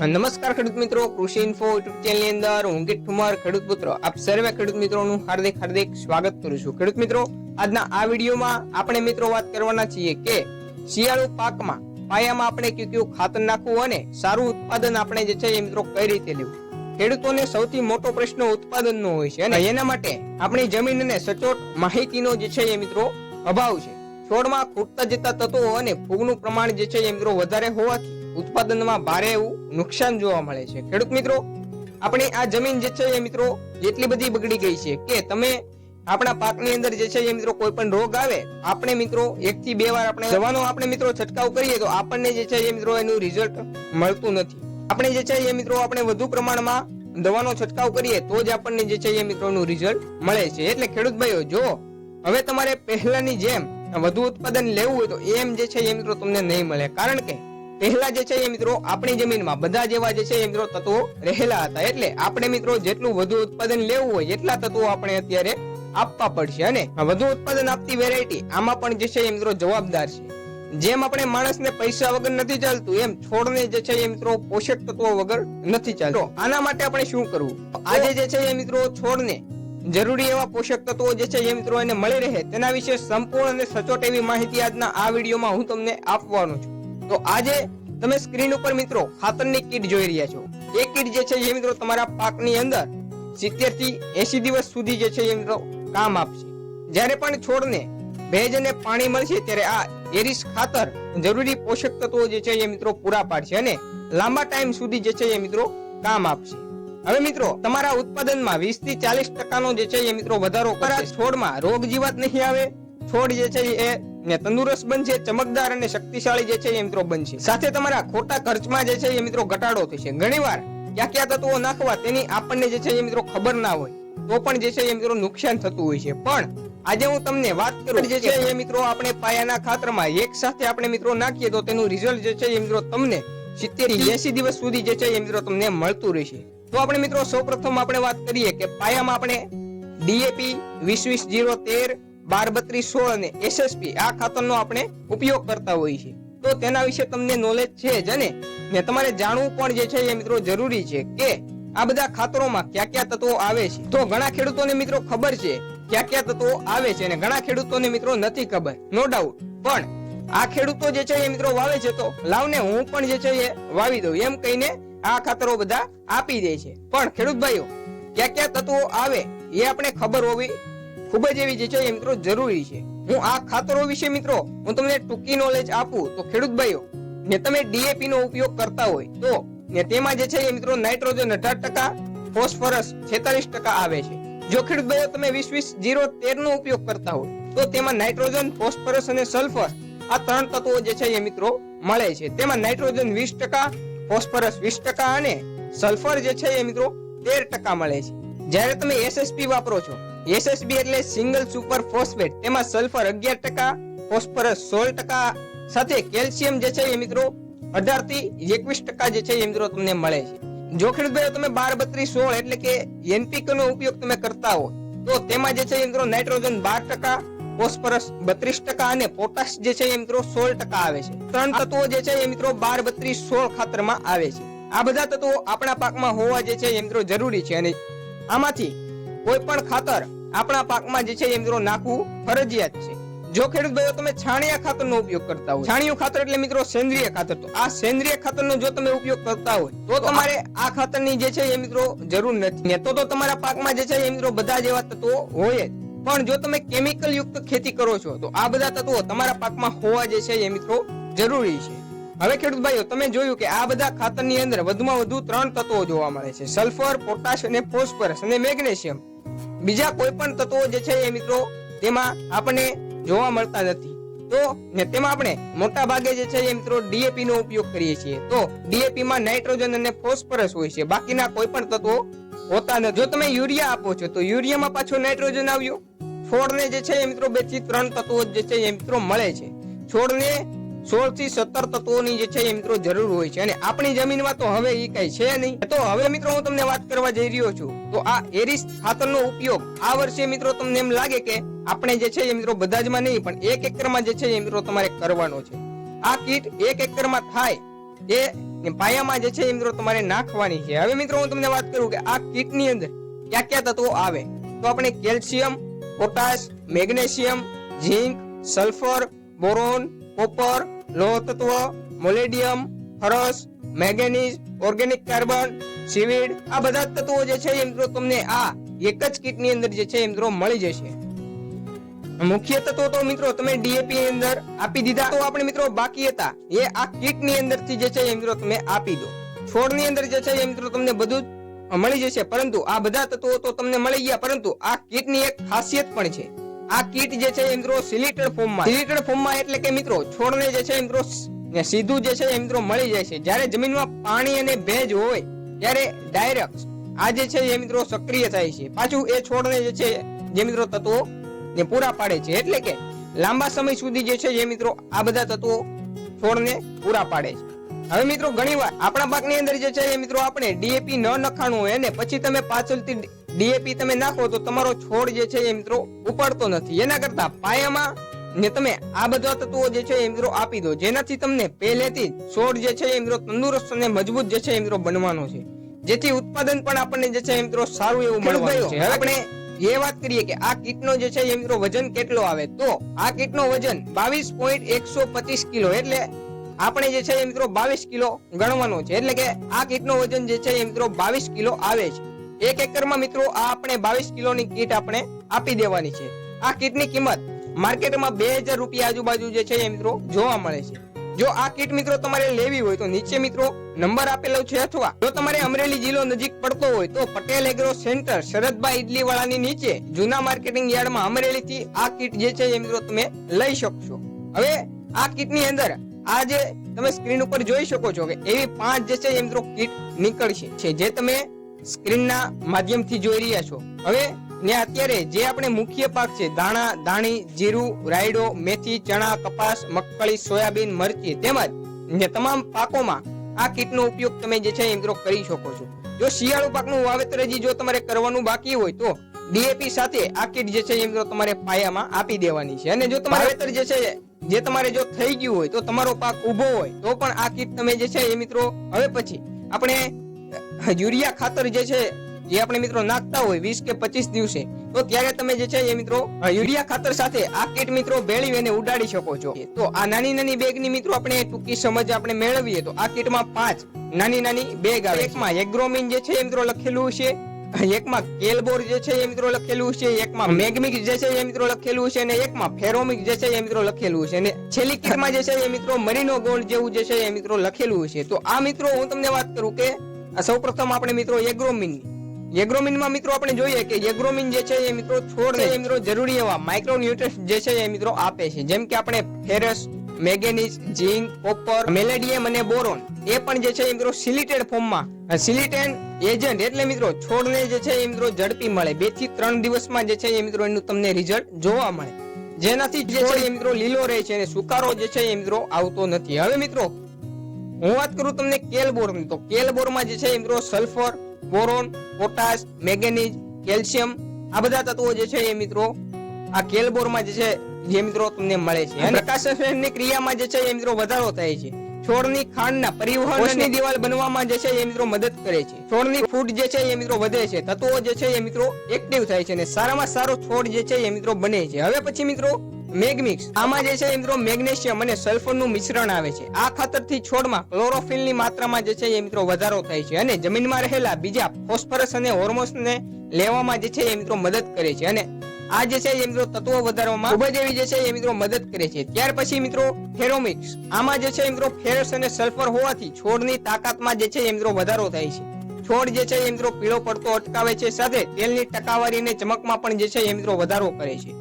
નમસ્કાર ખેડૂત મિત્રો, કૃષિ ઇન્ફો યુટ્યુબ ચેનલની અંદર હું ગીત ઠુમર ખેડૂત પુત્ર આપ સર્વે ખેડૂત મિત્રોનું હાર્દિક હાર્દિક સ્વાગત કરું છું. ખેડૂત મિત્રો, આજના આ વિડીયોમાં આપણે મિત્રો વાત કરવાના છીએ કે શિયાળુ પાકમાં પાયામાં આપણે કયું કયું ખાતર નાખવું અને સારું ઉત્પાદન આપણે જે છે એ મિત્રો કઈ રીતે લેવું? ખેડૂતોને સૌથી મોટો પ્રશ્ન ઉત્પાદનનો હોય છે અને એના માટે આપણી જમીન અને સચોટ માહિતીનો જે છે એ મિત્રો અભાવ છે. છોડમાં ખૂટતા જતા તત્વો અને ફૂગનું પ્રમાણ જે છે એ મિત્રો વધારે હોવાથી ઉત્પાદનમાં ભારે એવું નુકસાન જોવા મળે છે. ખેડૂત મિત્રો, આપણી આ જમીન જે છે એ મિત્રો એટલી બધી બગડી ગઈ છે કે તમે આપણા પાકની અંદર જે છે એ મિત્રો કોઈ પણ રોગ આવે, આપણે મિત્રો એક થી બે વાર આપણે દવાનો આપણે મિત્રો છંટકાવ કરીએ તો આપણને જે છે એ મિત્રો એનું રિઝલ્ટ મળતું નથી. આપણે જે છે એ મિત્રો આપણે વધુ પ્રમાણમાં દવાનો છંટકાવ કરીએ તો જ આપણને જે છે એ મિત્રોનું રિઝલ્ટ મળે છે. એટલે ખેડૂત ભાઈઓ, જો હવે તમારે પહેલાની જેમ વધુ ઉત્પાદન લેવું હોય તો એમ જે છે એ મિત્રો તમને નહીં મળે. કારણ કે પહેલા જે છે એ મિત્રો આપણી જમીનમાં, બધા જેવા જે છે એ મિત્રો તત્વો રહેલા હતા. એટલે આપણે મિત્રો જેટલું વધુ ઉત્પાદન લેવું હોય, એટલા તત્વો આપણે અત્યારે આપવા પડશે. અને વધુ ઉત્પાદન આપતી વેરાયટી આમાં પણ જે છે એ મિત્રો જવાબદાર છે. જેમ આપણે માણસને પૈસા વગર નથી ચાલતું, એમ છોડને જે છે એ મિત્રો પોષક તત્વો વગર નથી ચાલતું. આના માટે આપણે શું કરવું? આજે જે છે એ મિત્રો છોડને જરૂરી એવા પોષક તત્વો જે છે એ મિત્રો એને મળી રહે, તેના વિશે સંપૂર્ણ અને સચોટ એવી માહિતી આજના આ વિડીયોમાં હું તમને આપવાનો છું. તો આજે તમે સ્ક્રીન ઉપર મિત્રો ખાતરની કીટ જોઈ રહ્યા છો. એ કીટ જે છે એ મિત્રો તમારા પાકની અંદર સિત્તેરથી એસી દિવસ સુધી જે છે એ મિત્રો કામ આપશે. જ્યારે પણ છોડને ભેજ અને પાણી મળશે ત્યારે આ એરિસ ખાતર જરૂરી પોષક તત્વો જે છે એ મિત્રો પૂરા પાડશે અને લાંબા ટાઈમ સુધી જે છે એ મિત્રો કામ આપશે. હવે મિત્રો તમારા ઉત્પાદનમાં વીસથી ચાલીસ ટકાનો જે છે એ મિત્રો વધારો કરે છોડમાં રોગ જીવાત નહીં આવે. છોડ જે છે એ ને તંદુરસ્ત બનશે, ચમકદાર અને શક્તિશાળી જે છે એ મિત્રો બનશે. સાથે તમારા ખોટા ખર્ચમાં જે છે એ મિત્રો ઘટાડો થશે. ઘણીવાર ક્યાં ક્યાં તત્વો નાખવા તેની આપણને જે છે એ મિત્રો ખબર ના હોય, તો પણ જે છે એ મિત્રો નુકસાન થતું હોય છે. પણ આજે હું તમને વાત કરું જે છે એ મિત્રો આપણે પાયાના ખાતરમાં એક સાથે આપણે મિત્રો નાખીએ તો તેનું રિઝલ્ટ જે છે એ મિત્રો તમને સિત્તેર એસી દિવસ સુધી જે છે એ મિત્રો તમને મળતું રહેશે. તો આપણે મિત્રો સૌપ્રથમ આપણે વાત કરીએ કે પાયામાં આપણે ડીએપી વીસ વીસ જીરો તેર બાર, બત્રીસ, સોળ અને એસએસપી, આ ખાતરનો આપણે ઉપયોગ કરતા હોઈએ છીએ. તો તેના વિશે તમને નોલેજ છે જ ને તમારે જાણવું પણ જે છે એ મિત્રો જરૂરી છે કે આ બધા ખાતરોમાં કયા કયા તત્વો આવે છે. તો ઘણા ખેડૂતોને મિત્રો ખબર છે કયા કયા તત્વો આવે છે અને ઘણા ખેડૂતોને મિત્રો નથી ખબર. નો ડાઉટ પણ આ ખેડૂતો જે છે એ મિત્રો વાવે છે તો લાવને હું પણ જે છે એ વાવી દઉં. એમ કહીને આ ખાતરો બધા આપી દે છે. પણ ખેડૂત ભાઈઓ કયા કયા તત્વો આવે એ આપણે ખબર હોવી ખૂબ જ એવી જે છે એ મિત્રો જરૂરી છે. હું આ ખાતરો વિશે મિત્રો, હું તમને ટૂંકી નોલેજ આપું, તો ખેડૂત ભાઈઓ, ને તમે ડીએપી નો ઉપયોગ કરતા હોય, તો, ને તેમાં જે છે એ મિત્રો નાઇટ્રોજન અઢાર ટકા, ફોસ્ફરસ છેતાલીસ ટકા આવે છે. જો ખેડૂત ભાઈઓ તમે વીસ વીસ જીરો તેર નો ઉપયોગ કરતા હોય, તો તેમાં નાઇટ્રોજન, ફોસ્ફરસ અને સલ્ફર આ ત્રણ તત્વો જે છે એ મિત્રો મળે છે. તેમાં નાઇટ્રોજન વીસ ટકા, ફોસ્ફરસ વીસ ટકા અને સલ્ફર જે છે એ મિત્રો તેર ટકા મળે છે. જ્યારે તમે એસએસપી વાપરો છો એસએસબી એટલે સિંગલ સુપર ફોસ્ફેટ. તેમાં સલ્ફર અગિયાર ટકા, ફોસ્ફરસ સોળ ટકા, સાથે કેલ્શિયમ જે છે એ મિત્રો અઢારથી એકવીસ ટકા જે છે એ મિત્રો તમને મળે છે. જો તમે બાર બત્રીસ સોળ એટલે કે એનપીકે નો ઉપયોગ તમે કરતા હો તો તેમાં જે છે મિત્રો નાઇટ્રોજન બાર ટકા, ફોસ્ફરસ બત્રીસ ટકા અને પોટાશ જે છે એ મિત્રો સોળ ટકા આવે છે. ત્રણ તત્વો જે છે એ મિત્રો બાર બત્રીસ સોળ ખાતરમાં આવે છે. આ બધા તત્વો આપણા પાકમાં હોવા જે છે એ મિત્રો જરૂરી છે અને આમાંથી કોઈ પણ ખાતર આપણા પાકમાં જે છે એ મિત્રો નાખવું ફરજિયાત છે. જો ખેડૂત ભાઈઓ તમે છાણિયા ખાતરનો ઉપયોગ કરતા હોય છાણિયું ખાતર એટલે મિત્રો સેન્દ્રિય ખાતર તો આ સેન્દ્રિય ખાતરનો જો તમે ઉપયોગ કરતા હોય તો તમારે આ ખાતરની જે છે એ મિત્રો જરૂર નથી. ને તો તો તમારા પાકમાં જે છે એ મિત્રો બધા જેવા તત્વો હોય જ. પણ જો તમે કેમિકલ યુક્ત ખેતી કરો છો તો આ બધા તત્વો તમારા પાકમાં હોવા જે છે એ મિત્રો જરૂરી છે. હવે ખેડૂત ભાઈઓ તમે જોયું કે આ બધા ખાતરની અંદર વધુમાં વધુ ત્રણ તત્વો જોવા મળે છે. સલ્ફર પોટાશ અને ફોસ્ફરસ અને મેગ્નેશિયમ. બીજા કોઈ પણ તત્વો જે છે એ મિત્રો, તેમાં આપણને જોવા મળતા નથી. તો તેમાં આપણે મોટા ભાગે જે છે એ મિત્રો ડીએપી નો ઉપયોગ કરીએ છીએ. તો ડીએપી માં નાઇટ્રોજન અને ફોસ્ફરસ હોય છે. બાકીના કોઈ પણ તત્વો હોતા નથી. જો તમે યુરિયા આપો છો, તો યુરિયામાં પાછો નાઇટ્રોજન આવ્યું. છોડને જે છે એ મિત્રો બેથી ત્રણ તત્વો જે છે એ મિત્રો મળે છે. છોડને સોળથી સત્તર તત્વોની જે છે એ મિત્રો જરૂર હોય છે. અને આપણી જમીનમાં તો હવે એ કઈ છે નહીં. તો હવે મિત્રો હું તમને વાત કરવા જઈ રહ્યો છું. તો આ એરિસ ખાતરનો ઉપયોગ આ વર્ષે મિત્રો તમને એમ લાગે કે આપણે જે છે એ મિત્રો બધા જમાં નહીં, પણ એક એકરમાં જે છે એ મિત્રો તમારે કરવાનો છે. આ કીટ એક એકરમાં થાય એ પાયામાં જે છે એ મિત્રો તમારે નાખવાની છે. હવે મિત્રો હું તમને વાત કરું કે આ કીટની અંદર કયા કયા તત્વો આવે? તો આપણે calcium, potash, magnesium, zinc, sulphur, boron, copper લોહ તત્વ મોલેડિયમ ferrous manganese, organic carbon, seaweed, આ બધા તત્વો જે છે મિત્રો તમને આ એક જ કીટની અંદર જે છે મિત્રો મળી જશે. મુખ્ય તત્વો તો મિત્રો તમે ડીએપી ની અંદર આપી દીધા તો આપણે મિત્રો બાકી હતા. એ આ કીટની અંદરથી જે છે એ મિત્રો તમે આપી દો. છોડની અંદર જે છે એ મિત્રો તમને બધું મળી જશે. પરંતુ આ બધા તત્વો તો તમને મળી ગયા. પરંતુ આ કીટની એક ખાસિયત પણ છે. આ કીટ જે છે એ મિત્રો સિલિટેડ ફોર્મમાં. સિલિટેડ ફોર્મમાં એટલે કે મિત્રો, છોડને જે છે મિત્રો સીધું જે છે એ મિત્રો મળી જાય છે. જ્યારે જમીનમાં પાણી અને ભેજ હોય, ત્યારે ડાયરેક્ટ આ જે છે એ મિત્રો સક્રિય થાય છે. પાછું એ છોડને જે છે, જે મિત્રો તત્વો ને પૂરા પાડે છે. એટલે કે લાંબા સમય સુધી જે છે એ મિત્રો આ બધા તત્વો છોડને પૂરા પાડે છે. હવે મિત્રો ઘણીવાર આપણા પાકની અંદર જે છે એ મિત્રો આપણે ડીએપી ન નખાણું હોય ને પછી તમે પાછળથી ડીએપી તમે નાખો તો તમારો છોડ જે છે એ મિત્રો ઉપાડતો નથી. એના કરતા પાયામાં ને તમે આ બધા તત્વો જે છે એ મિત્રો આપી દો. જેનાથી તમને પહેલેથી છોડ જે છે એ મિત્રો તંદુરસ્ત અને મજબૂત જે છે એ મિત્રો બનવાનો છે. જેથી ઉત્પાદન પણ આપણને જે છે એ મિત્રો સારું એવું મળવાનું છે. હવે આપણે એ વાત કરીએ કે આ કીટનો જે છે એ મિત્રો વજન કેટલો આવે? તો આ કીટનો વજન બાવીસ પોઈન્ટ એકસો પચીસ કિલો એટલે આપણે જે છે એ મિત્રો બાવીસ કિલો ગણવાનો છે. એટલે કે આ કીટનો વજન જે છે એ મિત્રો બાવીસ કિલો આવે છે. એક એકરમાં મિત્રો આ આપણે બાવીસ કિલોની કીટ આપણે આપી દેવાની છે. આ કીટની કિંમત માર્કેટમાં બે હજાર રૂપિયા આજુબાજુ જે છે એ મિત્રો જોવા મળે છે. જો આ કીટ મિત્રો તમારે લેવી હોય તો નીચે મિત્રો નંબર આપેલો છે અથવા જો તમારે અમરેલી જિલ્લો નજીક પડતો હોય તો પટેલ એગ્રો સેન્ટર શરદભાઈ ઇડલી વાળાની નીચે જૂના માર્કેટિંગ યાર્ડમાં અમરેલી થી આ કીટ જે છે એ મિત્રો તમે લઈ શકશો. હવે આ કીટની અંદર આ જે તમે સ્ક્રીન ઉપર જોઈ શકો છો કે એવી પાંચ જે છે એ મિત્રો કીટ નીકળશે. જે તમે સ્ક્રીનના માધ્યમથી જોઈ રહ્યા છો. હવે ને અત્યારે જે આપણે મુખ્ય પાક છે દાણા દાણી જીરું રાયડો મેથી ચણા કપાસ મગફળી સોયાબીન મરચી તેમજ ને તમામ પાકોમાં આ કીટનો ઉપયોગ તમે જે છે એ મિત્રો કરી શકો છો. જો શિયાળુ પાકનું વાવેતર હજી જો તમારે કરવાનું બાકી હોય તો ડીએપી સાથે આ કીટ જે છે એ મિત્રો તમારે પાયામાં આપી દેવાની છે. અને જો તમારે વાવેતર જે છે જે તમારે જો થઈ ગયું હોય તો તમારો પાક ઊભો હોય તો પણ આ કીટ તમે જે છે એ મિત્રો હવે પછી આપણે યુરિયા ખાતર જે છે, જે આપણે મિત્રો નાખતા હોય વીસ કે પચીસ દિવસે, તો ત્યારે તમે જે છે એ મિત્રો યુરિયા ખાતર સાથે આ કીટ મિત્રો ભેળવી ઉડાડી શકો છો. તો આ નાની નાની બેગની મિત્રો આપણે ટૂંકી સમજ આપણે મેળવીએ, તો આ કીટમાં પાંચ નાની નાની બેગ આવે. એકમાં એગ્રોમિન જે છે મિત્રો લખેલું છે એકમાં કેલબોર જે છે એ મિત્રો લખેલું છે એકમાં મેગમિક જે છે એ મિત્રો લખેલું છે અને એકમાં ફેરોમિક જે છે એ મિત્રો લખેલું છે અને છેલ્લી કીટમાં જે છે એ મિત્રો મરીનો ગોલ્ડ જેવું જે છે એ મિત્રો લખેલું છે તો આ મિત્રો હું તમને વાત કરું કે સૌપ્રથમ આપણે મિત્રો એગ્રોમિન એગ્રોમિનમાં મિત્રો આપણે જોઈએ કે એગ્રોમિન જે છે એ મિત્રો છોડ એ મિત્રો જરૂરી એવા માઇક્રો જે છે એ મિત્રો આપે છે. જેમ કે આપણે ફેરસ મેંગેનીઝ ઝીંક કોપર મેલેડિયમ અને બોરોન એ પણ જે છે એ મિત્રો સિલિટેડ ફોર્મમાં સિલિટેન એજન્ટ એટલે મિત્રો છોડને જે છે એ મિત્રો ઝડપી મળે. બેથી ત્રણ દિવસમાં જે છે એ મિત્રો એનું તમને રિઝલ્ટ જોવા મળે. જેનાથી જે છે એ મિત્રો લીલો રહે છે અને સુકારો જે છે એ મિત્રો આવતો નથી. હવે મિત્રો હું વાત કરું તમને કેલબોરની તો કેલબોરમાં જે છે મિત્રો sulphur boron potash manganese calcium આ બધા તત્વો જે છે એ મિત્રો આ કેલબોરમાં જે છે જે મિત્રો તમને મળે છે. અને પ્રકાશની ક્રિયામાં જે છે એ મિત્રો વધારો થાય છે. છોડની ખાંડના પરિવહનની દિવાલ બનવામાં જે છે એ મિત્રો મદદ કરે છે. છોડની ફૂટ જે છે એ મિત્રો વધે છે. તત્વો જે છે એ મિત્રો એક્ટિવ થાય છે અને સારામાં સારો છોડ જે છે એ મિત્રો બને છે. હવે પછી મિત્રો મેગમિક્સ આમાં જે છે મિત્રો મેગ્નેશિયમ અને સલ્ફરનું મિશ્રણ આવે છે. આ ખાતરથી છોડમાં ક્લોરોફિલની માત્રામાં જે છે એ મિત્રો વધારો થાય છે અને જમીનમાં રહેલા બીજા ફોસ્ફરસ અને હોર્મોન્સને લેવામાં જે છે એ મિત્રો મદદ કરે છે અને આ જે છે એ મિત્રો તત્વો વધારવામાં ખૂબ જ એવી જે છે એ મિત્રો મદદ કરે છે. ત્યાર પછી મિત્રો ફેરોમિક્સ આમાં જે છે મિત્રો ફેરસ અને સલ્ફર હોવાથી છોડની તાકાતમાં જે છે એ મિત્રો વધારો થાય છે. છોડ જે છે એ મિત્રો પીળો પડતો અટકાવે છે સાથે તેલની ટકાવારી અને ચમકમાં પણ જે છે એ મિત્રો વધારો કરે છે.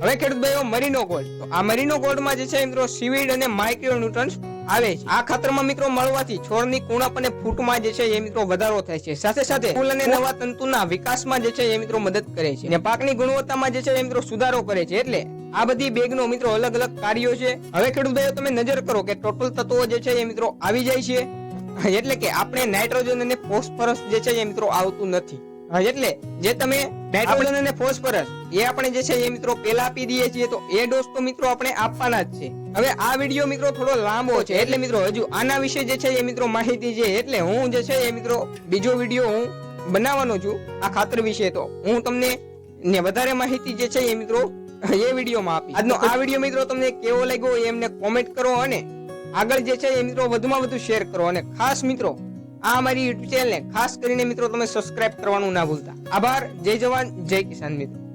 હવે ખેડૂત ભાઈઓ મરીનો ગોલ્ડ તો આ મરીનો ગોલ્ડમાં જે છે મિત્રો સીવીડ અને માઇક્રો ન્યુટ્રન્સ આવે છે. આ ખાતરમાં મિત્રો મળવાથી છોડની કુણપ અને ફૂટમાં જે છે એ મિત્રો વધારો થાય છે. સાથે સાથે ફૂલ અને નવા તંતુના વિકાસમાં જે છે એ મિત્રો મદદ કરે છે. અને પાકની ગુણવત્તામાં જે છે એ મિત્રો સુધારો કરે છે. એટલે આ બધી બેગનો મિત્રો અલગ અલગ કાર્યો છે. હવે ખેડૂત ભાઈઓ તમે નજર કરો કે ટોટલ તત્વો જે છે એ મિત્રો આવી જાય છે. એટલે કે આપણે નાઇટ્રોજન અને ફોસ્ફરસ જે છે એ મિત્રો આવતું નથી. એટલે જે તમે નાઇટ્રોજન અને ફોસ્ફરસ એ આપણે જે છે એ મિત્રો પેલા આપી દઈએ છીએ તો એ ડોઝ તો મિત્રો આપણે આપવાના જ છે. હવે આ વીડિયો મિત્રો થોડો લાંબો છે. એટલે મિત્રો હજુ આના વિશે જે છે એ મિત્રો માહિતી છે. એટલે હું જે છે એ મિત્રો બીજો વીડિયો હું બનાવવાનો છું આ ખાતર વિશે તો. હું તમને ને વધારે માહિતી જે છે એ મિત્રો એ વિડીયોમાં આપી આજનો આ વીડિયો મિત્રો તમને કેવો લાગ્યો એ એમને કોમેન્ટ કરો અને આગળ જે છે એ મિત્રો વધુમાં વધુ શેર કરો. અને ખાસ મિત્રો આ અમારી યુટ્યુબ ચેનલને ખાસ કરીને મિત્રો તમે સબસ્ક્રાઇબ કરવાનું ના ભૂલતા. આભાર. જય જવાન. જય કિસાન મિત્રો.